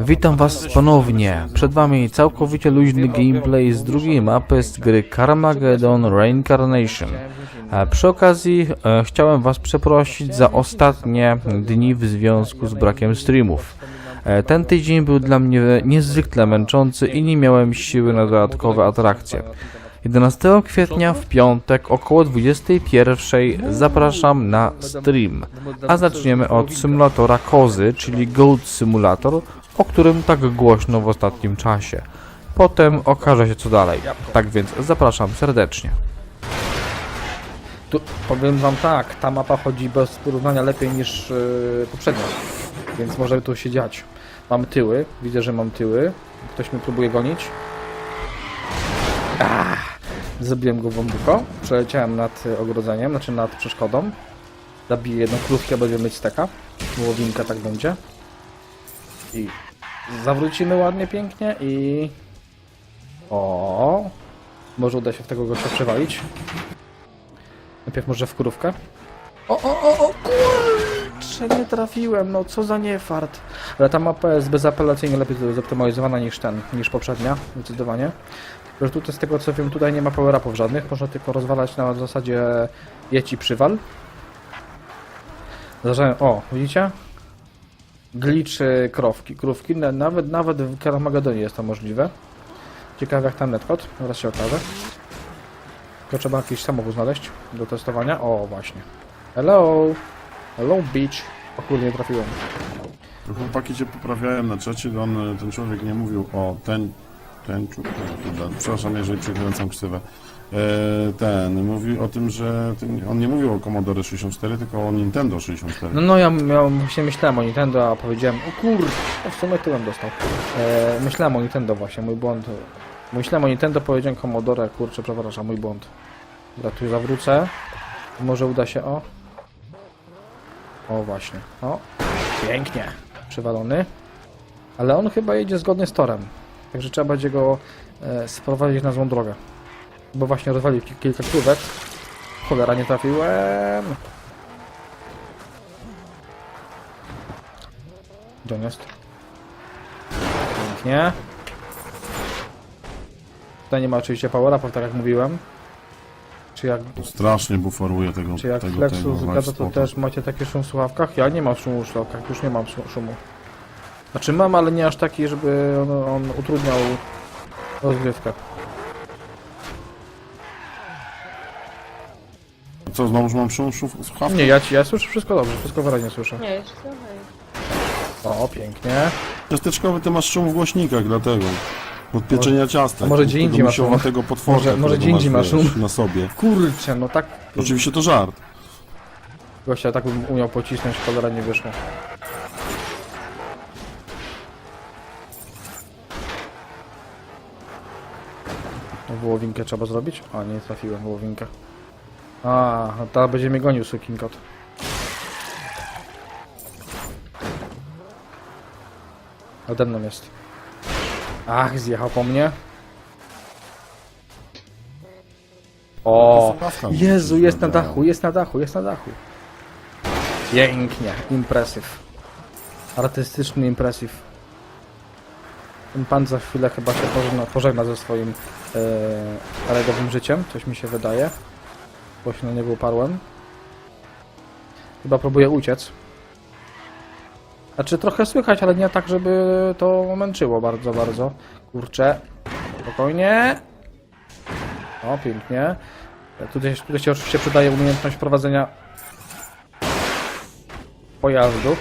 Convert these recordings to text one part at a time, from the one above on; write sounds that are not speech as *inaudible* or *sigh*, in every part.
Witam was ponownie. Przed wami całkowicie luźny gameplay z drugiej mapy z gry Carmageddon Reincarnation. E, Przy okazji e, chciałem was przeprosić za ostatnie dni w związku z brakiem streamów. E, Ten tydzień był dla mnie niezwykle męczący i nie miałem siły na dodatkowe atrakcje. 11 kwietnia w piątek około 21 zapraszam na stream. A zaczniemy od symulatora kozy, czyli Goat Simulator, o którym tak głośno w ostatnim czasie. Potem okaże się co dalej. Tak więc zapraszam serdecznie. Tu, powiem wam tak, ta mapa chodzi bez porównania lepiej niż yy, poprzednia, więc może tu się dziać. Mam tyły, widzę, że mam tyły. Ktoś mnie próbuje gonić. Ah, zabiłem go bambuko, przeleciałem nad y, ogrodzeniem, znaczy nad przeszkodą. Zabiję jedną krówkę, a będziemy mieć steka. Wołowinka tak będzie. I zawrócimy ładnie, pięknie i... O, Może uda się w tego gościa przewalić. Najpierw może w kurówkę. O, o, o, o, kurczę, nie trafiłem, no co za niefart. Ale ta mapa jest bezapelacyjnie lepiej zoptymalizowana niż ten, niż poprzednia, zdecydowanie. Że tutaj z tego co wiem, tutaj nie ma power-upów żadnych, można tylko rozwalać na zasadzie jeci przywal. Zdarzają, o, widzicie? Glitch y, krowki, krówki, na- nawet, nawet w Carmagedonie jest to możliwe. Ciekawe jak tam netcode, zaraz się okaże. To trzeba jakiś samochód znaleźć do testowania. O, właśnie. Hello! Hello, beach. O kurde, nie trafiłem. Chłopaki cię poprawiają na czacie, on, ten człowiek nie mówił o ten, kurde, przepraszam, jeżeli przekręcam ksywę. E, ten, mówił o tym, że ten, on nie mówił o Commodore 64, tylko o Nintendo 64. No, no ja miałem, właśnie myślałem o Nintendo, a powiedziałem, o kurde, o, w sumie tyłem dostał. E, myślałem o Nintendo właśnie, mój błąd. Myślałem o Nintendo, powiedziałem Commodore, kurczę, przepraszam, mój błąd. Dobra, tu zawrócę. Może uda się, o. O, właśnie, o. Pięknie. Przywalony. Ale on chyba jedzie zgodnie z torem. Także trzeba będzie go e, sprowadzić na złą drogę. Bo właśnie rozwalił ki- kilka krówek. Cholera, nie trafiłem. Gdzie on jest? Pięknie. Tutaj nie ma oczywiście power upów, tak jak mówiłem. Czy jak, Strasznie buforuje tego, czy jak tego, Flexus tego gada, to też macie takie szum w słuchawkach? Ja nie mam szumu w słuchawkach, już nie mam szu- szumu. Znaczy mam, ale nie aż taki, żeby on, on utrudniał rozgrywkę. Co, znowu mam szum, szum, słuchawki? Nie, ja, ci- ja słyszę wszystko dobrze, wszystko wyraźnie słyszę. Nie, jeszcze. O, pięknie. Ciasteczkowy ty masz szum w głośnikach, dlatego. Od pieczenia ciasta. a może gdzie indziej masz szum? tego potworka, Może- może którego gdzie indziej masz wiesz, szum? Na sobie. Kurczę, no tak... Oczywiście to żart. Gościa tak bym umiał pocisnąć, cholera nie wyszło. Wołowinkę trzeba zrobić? A, nie trafiłem wołowinkę. A, no teraz będzie mnie gonił sukinkot. Ode mną jest. Ach, zjechał po mnie. O, Jezu, jest na dachu, jest na dachu, jest na dachu. Pięknie, impresyw. Artystyczny impresyw. Ten pan za chwilę chyba się pożegna, pożegna ze swoim e, regowym życiem, coś mi się wydaje. Bo się na niego uparłem. Chyba próbuje uciec. Znaczy trochę słychać, ale nie tak, żeby to męczyło bardzo, bardzo. Kurczę. Spokojnie. O, pięknie. Tutaj, tutaj się oczywiście przydaje umiejętność prowadzenia pojazdu.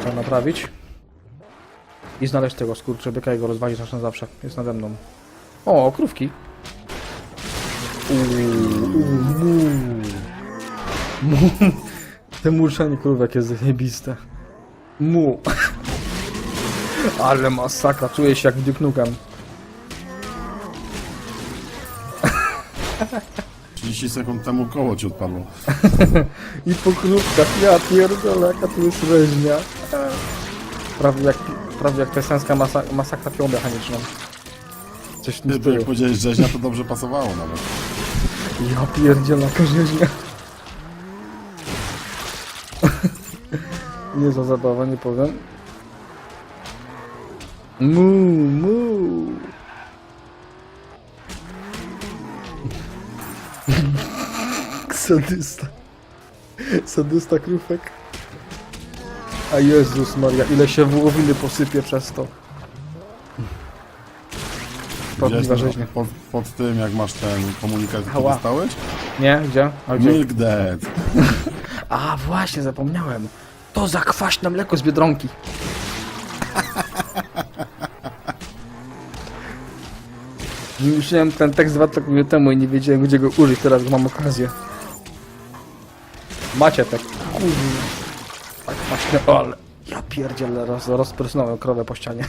Trzeba naprawić. I znaleźć tego skurczybyka i go rozwalić raz na zawsze. Jest nade mną. O, krówki. Te murszenie krówek jest zajebiste. Mu. Ale masakra, czuję się jak w Duke Nukem. 30 sekund temu koło ci odpadło. *laughs* I po krówkach, ja pierdolę, jaka tu jest rzeźnia. Prawie jak, prawie jak tesenska masa, masakra piłą mechaniczną. Coś w tym Ty, stylu. jak powiedziałeś rzeźnia, to dobrze pasowało nawet. Ja pierdzielę, jaka rzeźnia. Nie *laughs* za zabawa, nie powiem. Mu, mu. *laughs* Sadysta. Sadysta krówek. A Jezus Maria, ile się wołowiny posypie przez to. Widziałeś ten- rzeźnia. pod, pod tym, jak masz ten komunikat, który Ała. dostałeś? Nie? Gdzie? A gdzie? Milk Dead. *laughs* A właśnie, zapomniałem. To zakwaśne mleko z Biedronki. *laughs* Musiałem ten tekst dwa tygodnie temu i nie wiedziałem gdzie go użyć, teraz mam okazję. Macie tak. Kurwa. Tak właśnie, o, ale ja pierdzielę, roz, rozprysnąłem krowę po ścianie.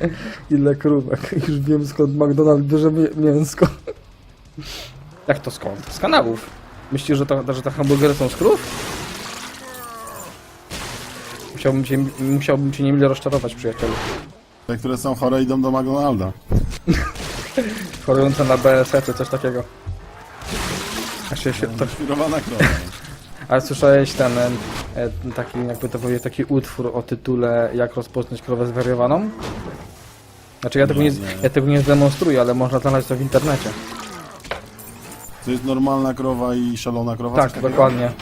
*laughs* Ile krówek. Już wiem skąd McDonald's bierze mię- mięsko. Jak to skąd? Z kanałów. Myślisz, że, to, że te hamburgery są z krów? Musiałbym cię, musiałbym cię niemile rozczarować, przyjacielu. Te, które są chore idą do McDonalda. *laughs* Chorujące na BSE czy coś takiego. Aż się, się, to, Świrowana krowa. Ale słyszałeś ten e, taki, jakby to powiedzieć, taki utwór o tytule Jak rozpoznać krowę zwariowaną? Znaczy ja tego nie, ja tego nie zdemonstruję, ale można znaleźć to w internecie. To jest normalna krowa i szalona krowa? Tak, dokładnie.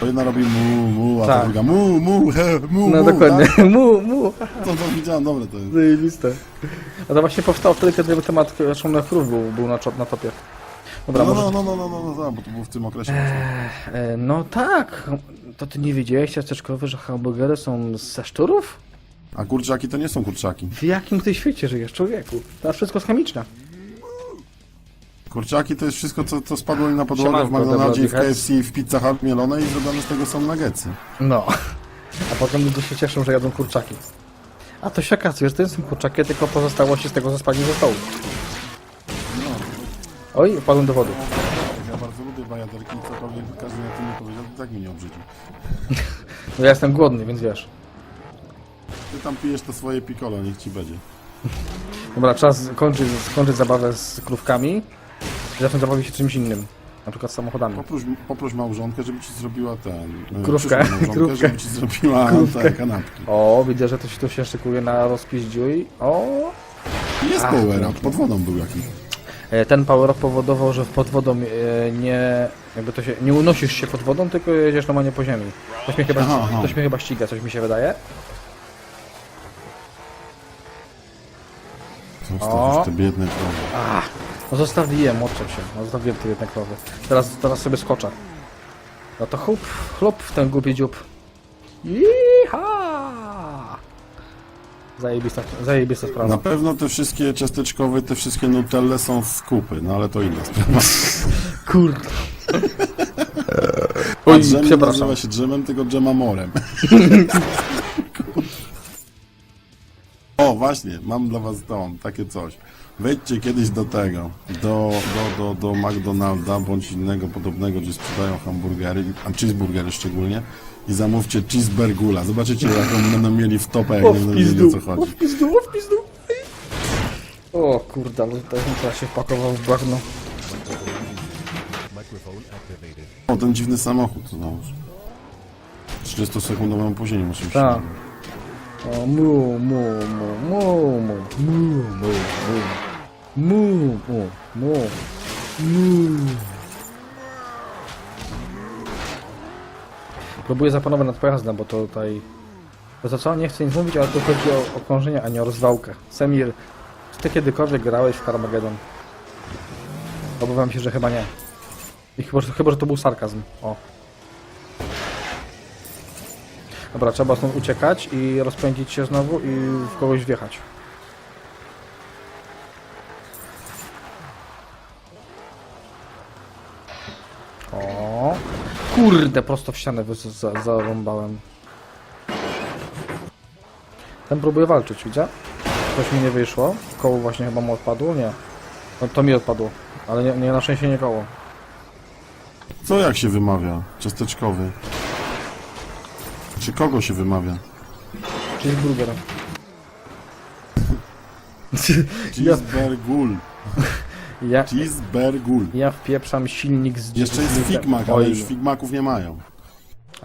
To jedna robi mu, mu, a Tak. ta druga mu, mu, he, mu, No mu, dokładnie. Tak? *laughs* Mu, mu. To, to widziałem, dobre to jest. Zajebiste. A to właśnie powstało wtedy, kiedy temat szalonych krów był, był na, na topie. Dobra, No, może... no, no, no, no, no, no, bo to było w tym okresie. E, no tak. To ty nie wiedziałeś, ciasteczkowy, że hamburgery są ze szczurów? A kurczaki to nie są kurczaki. W jakim ty świecie żyjesz, człowieku? To wszystko jest chemiczne. Kurczaki to jest wszystko, co, co spadło im na podłogę w McDonaldzie, i w dobra, KFC, i w Pizza Hut mielone i zrobione z tego są nuggetsy. No. A potem ludzie się cieszą, że jadą kurczaki. A to się okazuje, że to nie są kurczaki, tylko pozostałości z tego, co spadnie ze stołu. Oj, upadłem do wody. Ja bardzo lubię bajaderki i cokolwiek każdy na tym nie powiedział, to tak mi nie obrzydzi. No ja jestem głodny, więc wiesz. Ty tam pijesz to swoje piccolo, niech ci będzie. Dobra, czas skończyć, skończyć zabawę z krówkami i zacząć zabawić się czymś innym. Na przykład samochodami. Poproś, poproś małżonkę, żeby ci zrobiła ten... e, Krówkę, małżonkę, krówkę. żeby ci zrobiła te kanapki. O, widzę, że to się tu się szykuje na rozpiździuj. O, Jest Ach, power pięknie. up, pod wodą był jakiś. E, Ten power up powodował, że pod wodą e, nie, jakby to się, nie unosisz się pod wodą, tylko jedziesz normalnie po ziemi. Coś mnie chyba, Aha, aha. coś mnie chyba ściga, coś mi się wydaje. Zostawisz te biedne krowy. No zostawiłem, odczep się, no zostawiłem te jedne krowy. Teraz, teraz sobie skoczę. No to chup, chlop w ten głupi dziób. Jiha! Zajebista, zajebista sprawa. Na pewno te wszystkie ciasteczkowe, te wszystkie nutelle są z kupy, no ale to inna sprawa. *laughs* Kurde. A Oj, dżem nie przepraszam. nazywa się dżemem, tylko dżemamorem. *laughs* o, właśnie, mam dla was to, takie coś. Wejdźcie kiedyś do tego, do, do, do, do McDonalda, bądź innego podobnego, gdzie sprzedają hamburgery, a cheeseburgery szczególnie, i zamówcie cheeseburgula. Zobaczycie, jaką będą mieli w topę, jak O nie będą wiedzieli, o co o chodzi. w pizdu, o w pizdu. O kurde, ale teraz się wpakował w bagno. O, ten dziwny samochód, znowu. 30-sekundowym opóźnieniem musimy się... Tak. O, mu, mu, mu, mu, mu, mu, mu, mu, mu, mu, mu. Próbuję zapanować nad pojazdem, bo to tutaj... To to co? Nie chcę nic mówić, ale tu chodzi o okrążenie, a nie o rozwałkę. Semir, czy ty kiedykolwiek grałeś w Carmageddon? Obawiam się, że chyba nie. I chyba, że- chyba że to był sarkazm. O. Dobra, trzeba stąd uciekać i rozpędzić się znowu i w kogoś wjechać. O, kurde, prosto w ścianę za- zarąbałem. Ten próbuje walczyć, widzę? Coś mi nie wyszło. Koło właśnie chyba mu odpadło? Nie. To, to mi odpadło, ale nie, nie na szczęście nie koło. Co jak się wymawia? Ciasteczkowy. Czy kogo się wymawia? Cheeseburger. Cheeseburgul. Ja, Cheeseburgul. ja wpieprzam silnik z Jeszcze jest Figmak, ale Oj. już Figmaków nie mają.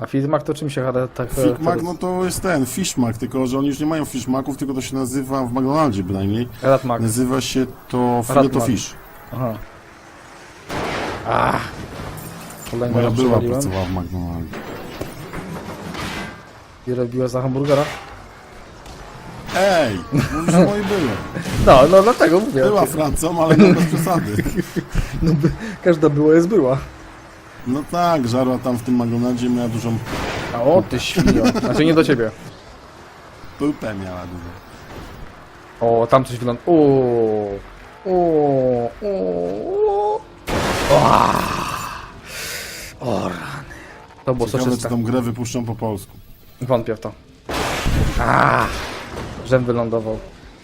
A Fizmak to czym się chara- tak... Figmak, no to jest ten, Fishmak, tylko że oni już nie mają Fishmaków, tylko to się nazywa, w McDonaldzie bynajmniej, Radmak. nazywa się to Radmak. Fileto Fish. Aha. Ach. Kolejny Moja raz była przewaliłem. pracowała w McDonaldzie. I robiła za hamburgera? Ej, mówisz o były. No, no dlatego mówię. Była Francą, ale nie bez przesady. *laughs* Każda była jest była. No tak, żarła tam w tym McDonaldzie miała dużą A o, ty świnio. Znaczy nie do ciebie. pupę miała dużą. O, tam coś wygląda. O, o, o, o. O, rany. To było Ciekawe, czy soczyste. tą grę wypuszczą po polsku. Wątpię w to. A, żem wylądował.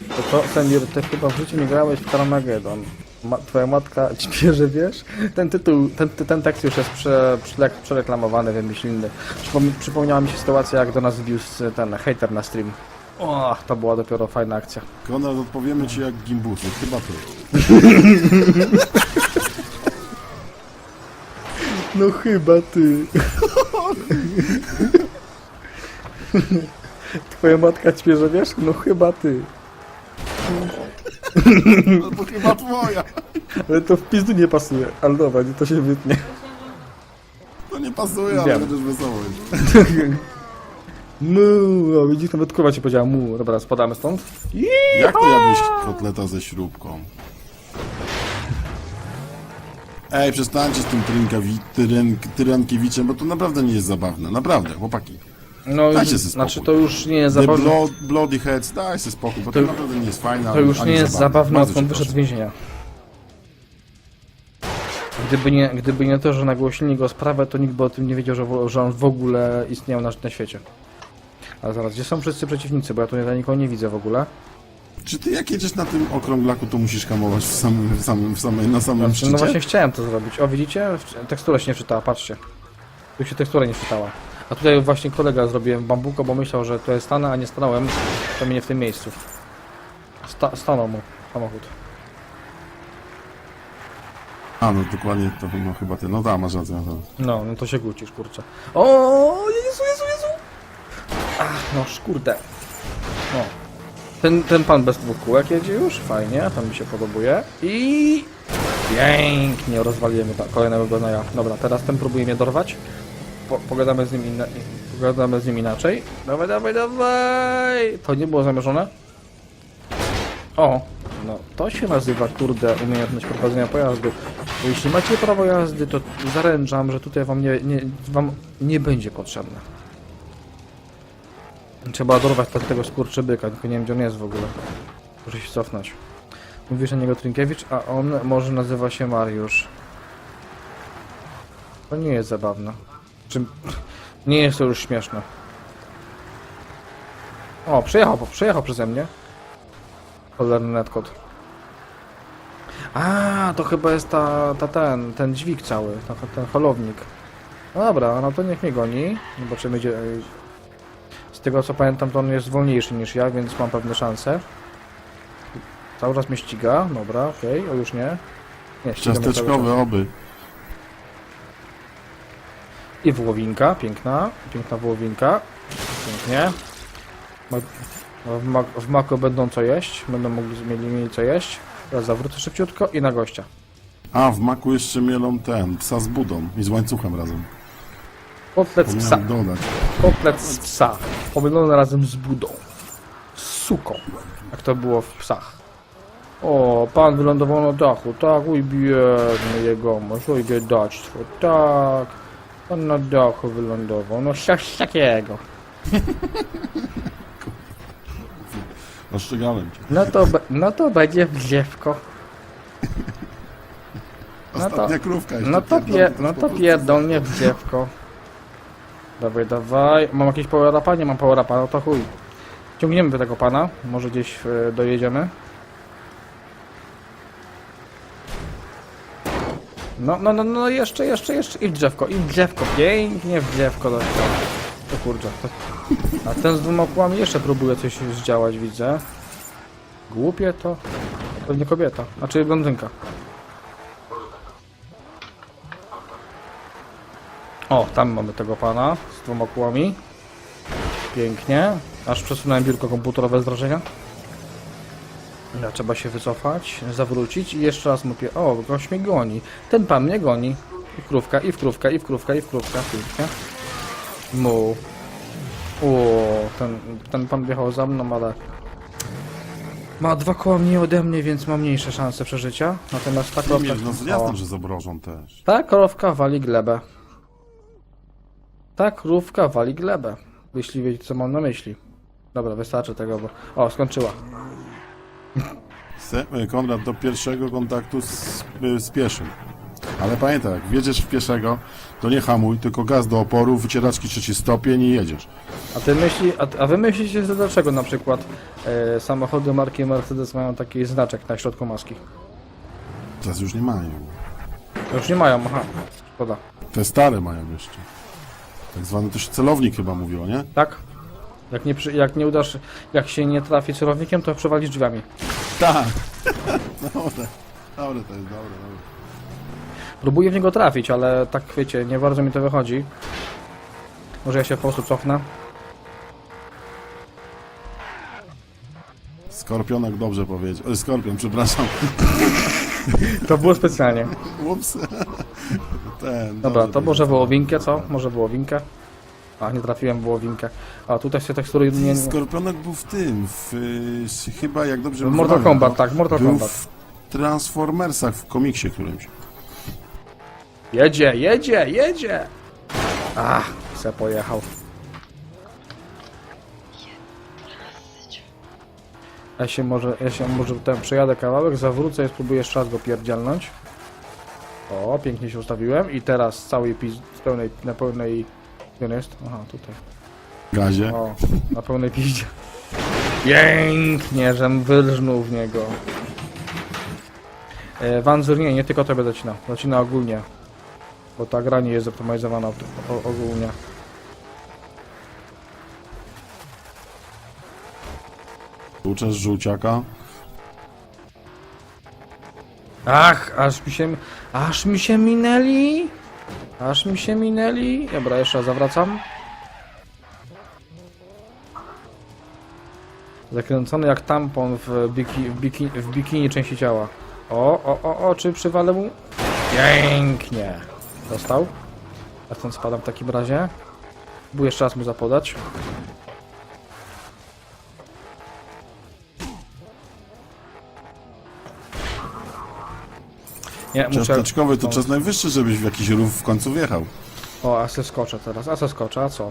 To co, Semir, ty chyba w życiu nie grałeś w Carmageddon. Ma, twoja matka *laughs* ci bierze, wiesz? Ten tytuł, ten, ten tekst już jest prze, prze, przereklamowany, wymyślny. Przypom przypomniała mi się sytuacja, jak do nas wbił z- ten hater na stream. O, to była dopiero fajna akcja. Konrad, odpowiemy ci jak gimbusy, chyba ty. *laughs* No chyba ty. *laughs* *laughs* Twoja matka bierze, wiesz? No chyba ty. No to chyba twoja. Ale to w pizdu nie pasuje. Ale dobra, to się wytnie. To nie pasuje, ale Wiem. będziesz wesoły. Mu, o, widzisz, nawet kurwa ci powiedziała mu. Dobra, spadamy stąd. Jak to jadłeś kotleta ze śrubką? Ej, przestańcie z tym trynkawi- Tyrankiewiczem, bo to naprawdę nie jest zabawne. Naprawdę, chłopaki. No, Dajcie sobie znaczy spokój. to już nie jest The zabawne. blood, Bloody Heads, daj sobie spokój, bo to, To- naprawdę nie jest fajne. To już ani nie jest zabawne, Bardzo odkąd cię wyszedł z proszę. więzienia. Gdyby nie, gdyby nie to, że nagłośnili go sprawę, to nikt by o tym nie wiedział, że, w- że on w ogóle istniał na, na świecie. Ale zaraz, gdzie są wszyscy przeciwnicy? Bo ja tu nie, nikogo nie widzę w ogóle. Czy ty jak jedziesz na tym okrąglaku, to musisz hamować w samym, w samym, w samej, na samym Znaczy, szczycie? no właśnie chciałem to zrobić. O, widzicie? Tekstura się nie czytała, patrzcie. Tu się tekstura nie czytała. A tutaj właśnie kolega zrobiłem bambuko, bo myślał, że to jest stanę, a nie stanąłem. To mnie w tym miejscu. Sta stanął mu samochód. A, no dokładnie, to no, chyba ty. No da, masz rację. No. No, no to się kłócisz, kurczę. O, Jezu, Jezu, Jezu! Ach, no szkurde. No. Ten, ten pan bez dwóch kółek jedzie już, fajnie, to mi się podobuje. I... Pięknie, rozwaliłem ta- kolejnego gonaja. Dobra, teraz ten próbuje mnie dorwać. Po, pogadamy z nim inna, pogadamy z nim inaczej. Dawaj, dawaj, dawaj! To nie było zamierzone? O, no to się nazywa, kurde, umiejętność prowadzenia pojazdu. Bo jeśli macie prawo jazdy, to zaręczam, że tutaj wam nie, nie, wam nie będzie potrzebne. Trzeba dorwać te- tego skurczybyka, tylko nie wiem gdzie on jest w ogóle. Muszę się cofnąć. Mówisz na niego Trinkiewicz, a on może nazywa się Mariusz. To nie jest zabawne. Czy... Nie jest to już śmieszne. O, przejechał, przejechał przeze mnie. Cholerny netkot. A, to chyba jest ta, ta ten, ten dźwig cały, ta, ten holownik. No dobra, no to niech mnie goni. Zobaczymy gdzie... Z tego co pamiętam, to on jest wolniejszy niż ja, więc mam pewne szanse. Cały czas mnie ściga, dobra, okej, o już nie. Nie, Ciasteczkowe oby. I wołowinka, piękna, piękna wołowinka. Pięknie. Ma- W, mak w mako będą co jeść, będą mogli mieli, mieli co jeść. Teraz zawrócę szybciutko i na gościa. A, w maku jeszcze mielą ten, psa z budą i z łańcuchem razem. Kotlet z psa. Pomiałem dodać. Kotlet z psa. Pomylony razem z budą. Z suką. Jak to było w psach. O, pan wylądował na dachu. Tak, uj biedny jego mąż, oj biedactwo. Tak. Pan na dachu wylądował. No coś takiego. *laughs* Ostrzegałem cię. No to, be- no to będzie w dziewko. No to- Ostatnia krówka jeszcze. No to, pie, no jest to po prostu- pierdolnie w dziewko. Dawaj, dawaj. Mam jakieś power upa? Nie mam power upa, no to chuj. Ciągniemy tego pana. Może gdzieś e, dojedziemy. No, no, no, no, jeszcze, jeszcze, jeszcze. I w drzewko, i w drzewko. Pięknie w drzewko do To kurczę. To... A ten z dwoma kłami jeszcze próbuje coś zdziałać, widzę. Głupie to. Pewnie kobieta. Znaczy blondynka. O, tam mamy tego pana z dwoma kółami. Pięknie. Aż przesunąłem biurko komputerowe z wrażenia. Ja, trzeba się wycofać, zawrócić i jeszcze raz mówię, o, gość mnie goni. Ten pan mnie goni. I krówka, i w krówka, i w krówka, i w krówka, pięknie. Mu. O, ten, ten pan wjechał za mną, ale ma dwa koła mniej ode mnie, więc ma mniejsze szanse przeżycia. Natomiast ta krowka... no jasne, że zabrożą też. Ta krowka wali glebę. Ta krówka wali glebę. Jeśli wiecie, co mam na myśli. Dobra, wystarczy tego, bo... O, skończyła. E, Konrad, do pierwszego kontaktu z, y, z pieszym. Ale pamiętaj, jak wjedziesz w pieszego, to nie hamuj, tylko gaz do oporu, wycieraczki trzeci stopień i jedziesz. A ty myśli, a, a wy myślicie, że dlaczego na przykład e, samochody marki Mercedes mają taki znaczek na środku maski? Teraz już nie mają. Już nie mają, aha. Szkoda. Te stare mają jeszcze. Tak zwany też celownik chyba mówiło, nie? Tak? Jak nie, przy, jak nie udasz, jak się nie trafi celownikiem, to przewalisz drzwiami. Tak. *laughs* dobre. Dobre to jest, dobre, dobre. Próbuję w niego trafić, ale tak wiecie, nie bardzo mi to wychodzi. Może ja się po prostu cofnę. Skorpionek dobrze powiedział. E, Skorpion, przepraszam. To było specjalnie. Ups. *laughs* Ten, Dobra, dobrze to może powiedział. wołowinkę, co? Może wołowinkę? A, nie trafiłem w wołowinkę. A, tutaj się tekstury nie... nie... Skorpionek był w tym, w, y, chyba jak dobrze W Mortal pamiętam, Kombat, tak, Mortal był Kombat. w Transformersach, w komiksie którymś. Jedzie, jedzie, jedzie! Ach, se pojechał. Ja się może, ja się może ten przejadę kawałek, zawrócę i spróbuję jeszcze raz go pierdzielnąć. O, pięknie się ustawiłem i teraz z całej piz... z pełnej, na pełnej... Gdzie jest? Aha, tutaj. W gazie. O, na pełnej piździe. *laughs* Pięknie, żem wyrżnął w niego. E, Wanzur nie, nie tylko tobie zacina. Zacina ogólnie. Bo ta gra nie jest zoptymalizowana o, o, ogólnie. Uczesz żółciaka. Ach, aż mi się... Aż mi się minęli! Aż mi się minęli. Dobra, jeszcze zawracam. Zakręcony jak tampon w, biki, w, biki, w bikini części ciała. O, o, o, o, czy przywalę mu? Pięknie. Dostał. Ja stąd spadam w takim razie. Był jeszcze raz mu zapodać. Nie, muszę... Cząsteczkowy to czas najwyższy, żebyś w jakiś rów w końcu wjechał. O, a se skoczę teraz, a se skoczę, a co?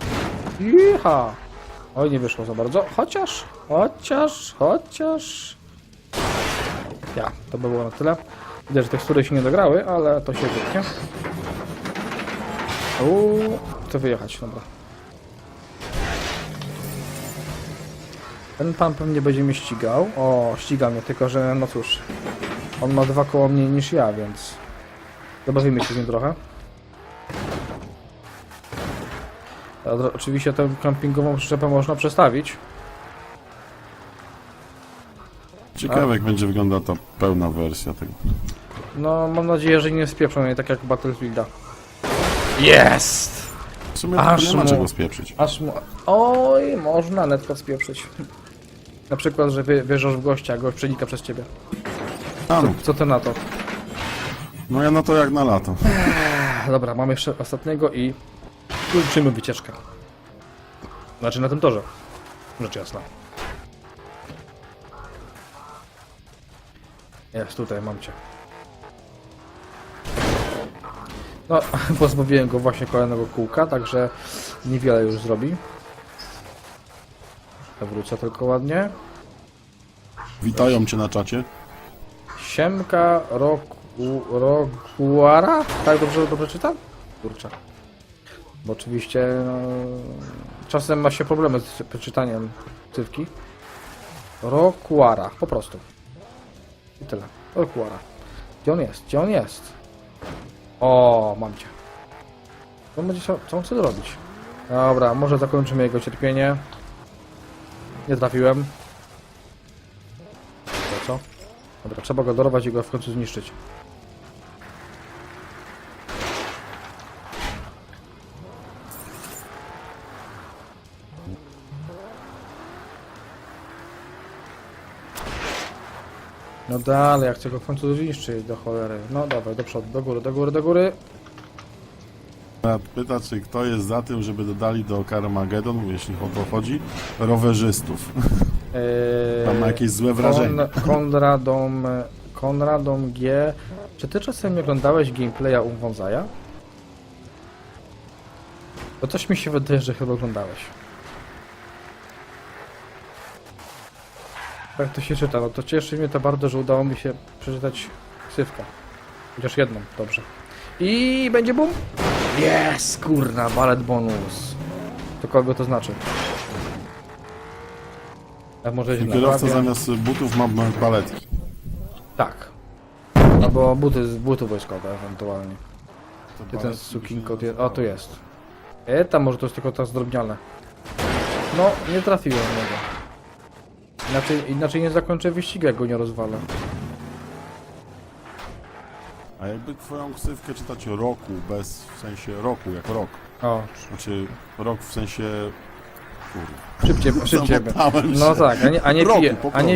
Jicha! Oj, nie wyszło za bardzo. Chociaż, chociaż, chociaż... Ja, to by było na tyle. Widać, że tekstury się nie dograły, ale to się wytnie. Uuu, chcę wyjechać, dobra. Ten pan pewnie będzie mnie ścigał. O, ściga mnie, tylko że no cóż. On ma dwa koła mniej niż ja, więc... Zabawimy się z nim trochę. Oczywiście tę kampingową przyczepę można przestawić. Ciekawe jak będzie wyglądała ta pełna wersja tego. No, mam nadzieję, że nie spieprzą mnie tak jak Battlefielda. Jest! W sumie Aż nie ma mu- czego spieprzyć. Aż mu... Oj, można netko spieprzyć. Na przykład, że wjeżdżasz w gościa, a gość przenika przez ciebie. A no, Co ty na to? no ja na to jak na lato. Ech, Dobra, mamy jeszcze ostatniego i kończymy wycieczkę. Znaczy na tym torze. Rzecz jasna. Jest, tutaj mam cię. No, *laughs* pozbawiłem go właśnie kolejnego kółka, także niewiele już zrobi. Wrócę tylko ładnie. Witają cię na czacie. Siemka Roku... Rokuara? Tak dobrze, dobrze czytam? Kurczę. Bo oczywiście no, czasem ma się problemy z przeczytaniem cywki. Rokuara, po prostu. I tyle. Rokuara. Gdzie on jest? Gdzie on jest? O, mam cię. Co on będzie co on chce zrobić? Dobra, może zakończymy jego cierpienie. Nie trafiłem. Dobra, trzeba go dorwać i go w końcu zniszczyć. No dalej, jak chcę go w końcu zniszczyć, do cholery. No dawaj, do przodu, do góry, do góry, do góry. Pyta, czy kto jest za tym, żeby dodali do Karmagedon, jeśli o to chodzi, rowerzystów. *laughs* Eee, Tam ma jakieś złe wrażenie. Kon, Konradom, Konradom G. Czy ty czasem nie oglądałeś gameplaya u Wązaja? Bo coś mi się wydaje, że chyba oglądałeś. Jak to się czyta? No to cieszy mnie to bardzo, że udało mi się przeczytać ksywkę. Chociaż jedną, dobrze. I będzie boom? Jest, kurna, ballet bonus. To kogo to znaczy? A może źle Kierowca naprawię? zamiast butów ma baletki. Tak. Albo buty, buty wojskowe ewentualnie. Gdzie ten sukinkot jest? O, tu jest. E, tam może to jest tylko ta zdrobniale. No, nie trafiłem w niego. Inaczej, inaczej nie zakończę wyścigu, jak go nie rozwalę. A jakby twoją ksywkę czytać roku, bez, w sensie roku, jak rok. O, Znaczy rok w sensie... Kurde. szybciej, szybciej. Zamotałem No się. tak, a nie, a nie pije, po a nie